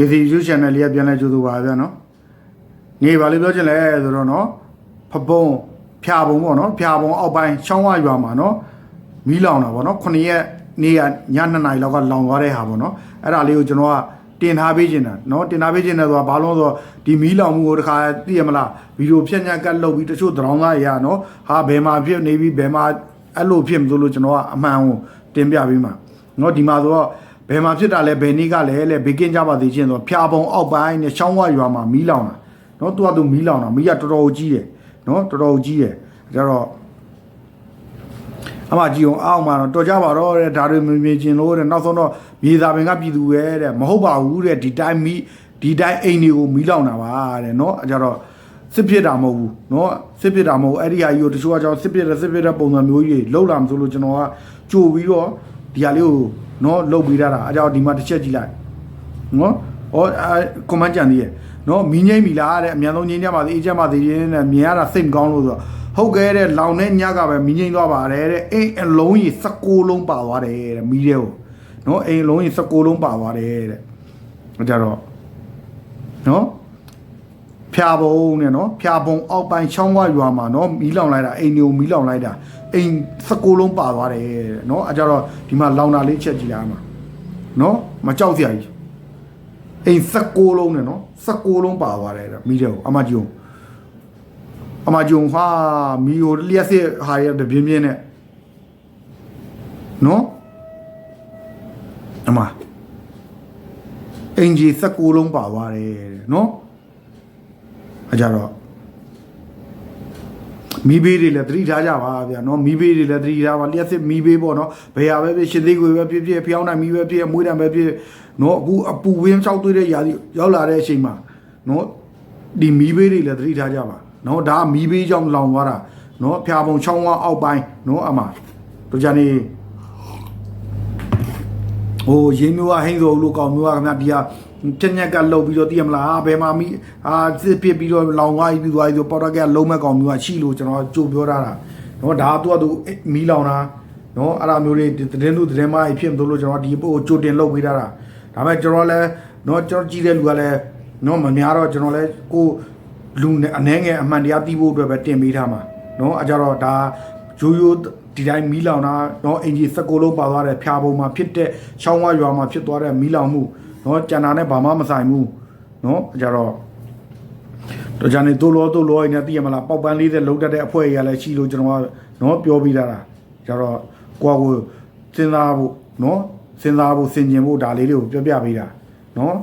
ကေစီယူချန်နယ်လေးကပြန်လဲကြိုးစားပါဗျာနော်နေပါလို့ပြောချင်လဲဆိုတော့နော်ဖပုံဖြာပုံပေါ့နော်ဖြာပုံအောက်ပိုင်းချောင်းဝရွာမှာနော်မီးလောင်တာပေါ့နော်ခုနှစ်ရက်နေ့ကည2နာရီလောက်ကလောင်သွားတဲ့ဟာပေါ့နော်အဲ့ဒါလေးကိုကျွန်တော်ကတင်ထားပေးခြင်းတာနော်တင်ထားပေးခြင်းတယ်ဆိုတာဘာလို့လဲဆိုတော့ဒီမီးလောင်မှုကိုတခါသိရမလားဗီဒီယိုဖြတ်ညက်ကတ်လုပ်ပြီးတချို့သရောင်းသားတွေရနော်ဟာဘယ်မှာဖြစ်နေပြီးဘယ်မှာအဲ့လိုဖြစ်မလို့လို့ကျွန်တော်ကအမှန်ကိုတင်ပြပေးမှာနော်ဒီမှာဆိုတော့ ဘယ်မှာဖြစ်တာလဲဘယ်နေ့ကလဲလဲဘေကင်းကြပါသေးချင်းဆိုဖျာပုံအောက်ပိုင်းနဲ့ရှောင်းဝရွာမှာမီးလောင်တာနော်သူကသူမီးလောင်တာမီးကတော်တော်ကြီးတယ်နော်တော်တော်ကြီးတယ်ဒါကြတော့အမကြီးအောင်အောက်မှာတော့တော်ကြပါတော့တဲ့ဒါတွေမမြင်ချင်လို့တဲ့နောက်ဆုံးတော့မြေသာပင်ကပြည်သူပဲတဲ့မဟုတ်ပါဘူးတဲ့ဒီတိုင်းမီးဒီတိုင်းအိမ်တွေကိုမီးလောင်တာပါတဲ့နော်အဲကြတော့စစ်ဖြစ်တာမဟုတ်ဘူးเนาะစစ်ဖြစ်တာမဟုတ်အဲ့ဒီဟာကြီးကိုတချို့ကကြောင့်စစ်ဖြစ်တဲ့စစ်ဖြစ်တဲ့ပုံစံမျိုးကြီးတွေလောက်လာမဆိုလို့ကျွန်တော်ကကြိုပြီးတော့ဒီဟာလေးကို နော်လုတ်ပေးရတာအကြောင်းဒီမှာတစ်ချက်ကြည့်လိုက်နော်ဟောကွန်မန်ကြံသေးရဲ့နော်မီးငိမ့်ပြီလားတဲ့အမြန်ဆုံးငိမ့်ကြပါသေးအေးကြပါသေးတဲ့မြင်ရတာစိတ်မကောင်းလို့ဆိုတော့ဟုတ်ကဲ့တဲ့လောင်တဲ့ညကပဲမီးငိမ့်သွားပါတယ်တဲ့အိမ်အလုံးကြီး16လုံးပါသွားတယ်တဲ့မီးတဲ့ကိုနော်အိမ်အလုံးကြီး16လုံးပါသွားတယ်တဲ့ကြတော့နော် ဖြာပုံနဲ့နော်ဖြာပုံအောက်ပိုင်းချောင်းဝရွာမှာနော်မီးလောင်လိုက်တာအိမ်တွေကိုမီးလောင်လိုက်တာအိမ်16လုံးပါသွားတယ်တဲ့နော်အဲကြတော့ဒီမှာလောင်တာလေးချက်ကြည့်လိုက်အောင်နော်မကြောက်စရာကြီးအိမ်16လုံးနဲ့နော်16လုံးပါသွားတယ်တဲ့မိတဲ့ကိုအမကြီးုံအမကြီးုံဟာမီဟိုလျက်စစ်ဟာရတဲ့ပြင်းပြင်းနဲ့နော်အမအင်ဂျီ16လုံးပါသွားတယ်တဲ့နော် အကြတော့မီးဘေးတွေလည်းသတိထားကြပါဗျာနော်မီးဘေးတွေလည်းသတိထားပါလျှက်စစ်မီးဘေးပေါ့နော်ဘယ်ဟာပဲဖြစ်ရှင်သေးကိုပဲဖြစ်ဖြစ်ဖျောင်းနိုင်မီးပဲဖြစ်မွေးတယ်ပဲဖြစ်နော်အခုအပူဝင်းချောက်သွေးတဲ့ຢာစီရောက်လာတဲ့အချိန်မှာနော်ဒီမီးဘေးတွေလည်းသတိထားကြပါနော်ဒါကမီးဘေးကြောင့်လောင်သွားတာနော်ဖျာပုံချောင်းဝါအောက်ပိုင်းနော်အမတို့ကြနေဟိုရင်းမျိုးကဟင်းစိုးလို့ကောင်းမျိုးကခင်ဗျာဒီဟာ ပြက်ညက်ကလှုပ်ပြီးတော့သိရမလားဘယ်မှာမိအာစစ်ဖြစ်ပြီးတော့လောင်သွားပြီးသွားပြီးဆိုပေါ်တော့ကလုံးမဲ့ကောင်မျိုးကရှိလို့ကျွန်တော်ကြိုပြောထားတာနော်ဒါကသူကသူမီးလောင်တာနော်အဲ့ဒါမျိုးလေးသတင်းသူသတင်းမကြီးဖြစ်မလို့ကျွန်တော်ဒီပို့ကြိုတင်လှုပ်ပေးထားတာဒါပေမဲ့ကျွန်တော်လည်းနော်ကျွန်တော်ကြည့်တဲ့လူကလည်းနော်မများတော့ကျွန်တော်လည်းကိုလူအနှဲငယ်အမှန်တရားသိဖို့အတွက်ပဲတင်ပေးထားမှာနော်အကြတော့ဒါရိုးရိုးဒီတိုင်းမီးလောင်တာနော်အင်ဂျီ16လုံးပါသွားတဲ့ဖြာပုံမှာဖြစ်တဲ့ချောင်းဝရွာမှာဖြစ်သွားတဲ့မီးလောင်မှု နော်ကြံတာနဲ့ဘာမှမဆိုင်ဘူးနော်အကြတော့တော့ဂျန်နေတိုးလောတိုးလောရင်းနဲ့သိရမလားပေါက်ပန်းလေးတဲ့လုံးတက်တဲ့အဖွဲ့ကြီးကလည်းရှိလို့ကျွန်တော်ကနော်ပြောပြီးသားတာကြတော့ကိုယ့်ကိုစဉ်းစားဖို့နော်စဉ်းစားဖို့ဆင်ခြင်ဖို့ဒါလေးတွေကိုပြောပြပေးတာနော်